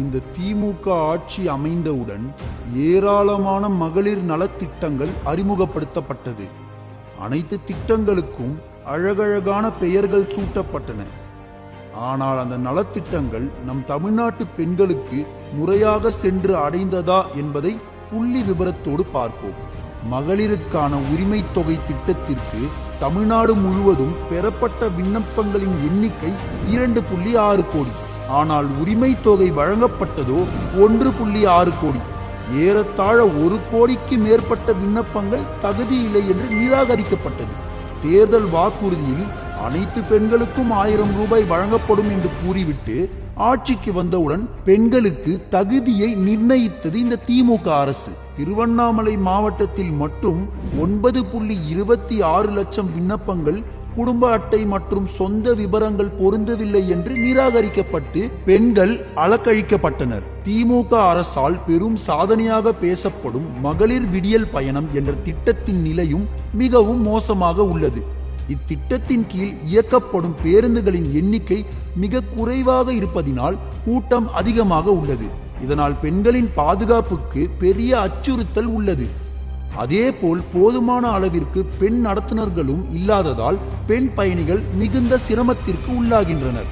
இந்த திமுக ஆட்சி அமைந்தவுடன் ஏராளமான மகளிர் நலத்திட்டங்கள் அறிமுகப்படுத்தப்பட்டது. அனைத்து திட்டங்களுக்கும் அழகழகான பெயர்கள் சூட்டப்பட்டன. ஆனால் அந்த நலத்திட்டங்கள் நம் தமிழ்நாட்டு பெண்களுக்கு முறையாக சென்று அடைந்ததா என்பதை புள்ளி விபரத்தோடு பார்ப்போம். மகளிருக்கான உரிமை தொகை திட்டத்திற்கு தமிழ்நாடு முழுவதும் பெறப்பட்ட விண்ணப்பங்களின் எண்ணிக்கை இரண்டு புள்ளி ஆறு கோடி. ஆனால் உரிமை தொகை வழங்கப்பட்டதோ ஒன்று புள்ளி ஆறு கோடி. ஏறத்தாழ ஒரு கோடிக்கு மேற்பட்ட விண்ணப்பங்கள் தகுதி இல்லை என்று நிராகரிக்கப்பட்டது. தேர்தல் வாக்குறுதியில் அனைத்து பெண்களுக்கும் ஆயிரம் ரூபாய் வழங்கப்படும் என்று கூறிவிட்டு ஆட்சிக்கு வந்தவுடன் பெண்களுக்கு தகுதியை நிர்ணயித்தது இந்த திமுக அரசு. திருவண்ணாமலை மாவட்டத்தில் மட்டும் ஒன்பது புள்ளி இருபத்தி ஆறு லட்சம் விண்ணப்பங்கள் குடும்ப அட்டை மற்றும் சொந்த விவரங்கள் பொருந்தவில்லை என்று நிராகரிக்கப்பட்டு பெண்கள் அலக்கழிக்கப்பட்டனர். திமுக அரசால் பெரும் சாதனையாக பேசப்படும் மகளிர் விடியல் பயணம் என்ற திட்டத்தின் நிலையும் மிகவும் மோசமாக உள்ளது. இத்திட்டத்தின் கீழ் இயக்கப்படும் பேருந்துகளின் எண்ணிக்கை மிக குறைவாக இருப்பதினால் கூட்டம் அதிகமாக உள்ளது. இதனால் பெண்களின் பாதுகாப்புக்கு பெரிய அச்சுறுத்தல் உள்ளது. அதேபோல் போதுமான அளவிற்கு பெண் நடத்துனர்களும் இல்லாததால் பெண் பயணிகள் மிகுந்த சிரமத்திற்கு உள்ளாகின்றனர்.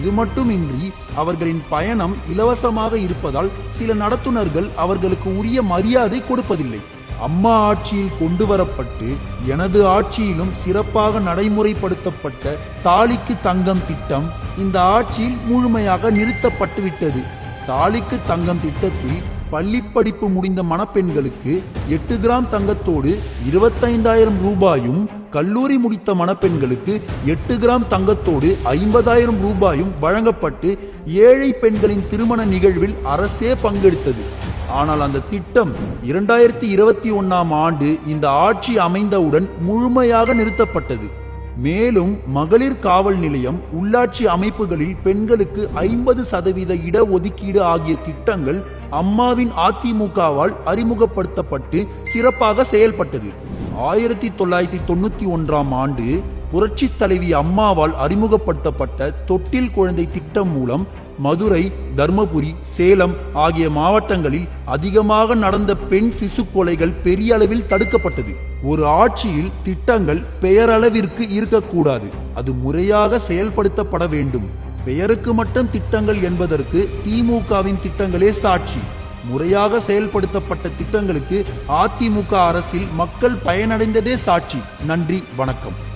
இது மட்டுமின்றி அவர்களின் பயணம் இலவசமாக இருப்பதால் சில நடத்துனர்கள் அவர்களுக்கு உரிய மரியாதை கொடுப்பதில்லை. அம்மா ஆட்சியில் கொண்டு வரப்பட்டு எனது ஆட்சியிலும் சிறப்பாக நடைமுறைப்படுத்தப்பட்ட தாலிக்கு தங்கம் திட்டம் இந்த ஆட்சியில் முழுமையாக நிறுத்தப்பட்டுவிட்டது. தாலிக்கு தங்கம் திட்டத்தில் பள்ளி படிப்பு முடிந்த மணப்பெண்களுக்கு எட்டு கிராம் தங்கத்தோடு இருபத்தைந்தாயிரம் ரூபாயும் கல்லூரி முடித்த மணப்பெண்களுக்கு எட்டு கிராம் தங்கத்தோடு ஐம்பதாயிரம் ரூபாயும் வழங்கப்பட்டு ஏழை பெண்களின் திருமண நிகழ்வில் அரசே பங்கெடுத்தது. ஆனால் அந்த திட்டம் இரண்டாயிரத்தி இருபத்தி ஒன்னாம் ஆண்டு இந்த ஆட்சி அமைந்தவுடன் முழுமையாக நிறுத்தப்பட்டது. மேலும் மகளிர் காவல் நிலையம் உள்ளாட்சி அமைப்புகளில் பெண்களுக்கு ஐம்பது சதவீத இடஒதுக்கீடு ஆகிய திட்டங்கள் அம்மாவின் அதிமுகவால் அறிமுகப்படுத்தப்பட்டு சிறப்பாக செயல்பட்டது. ஆயிரத்தி தொள்ளாயிரத்தி தொண்ணூத்தி ஒன்றாம் ஆண்டு புரட்சி தலைவி அம்மாவால் அறிமுகப்படுத்தப்பட்ட தொட்டில் குழந்தை திட்டம் மூலம் மதுரை தர்மபுரி சேலம் ஆகிய மாவட்டங்களில் அதிகமாக நடந்த பெண் சிசு கொலைகள் பெரிய அளவில் தடுக்கப்பட்டது. ஒரு ஆட்சியில் திட்டங்கள் பெயரளவிற்கு இருக்கக்கூடாது. அது முறையாக செயல்படுத்தப்பட வேண்டும். பெயருக்கு மட்டும் திட்டங்கள் என்பதற்கு திமுகவின் திட்டங்களே சாட்சி. முறையாக செயல்படுத்தப்பட்ட திட்டங்களுக்கு அதிமுக அரசில் மக்கள் பயனடைந்ததே சாட்சி. நன்றி வணக்கம்.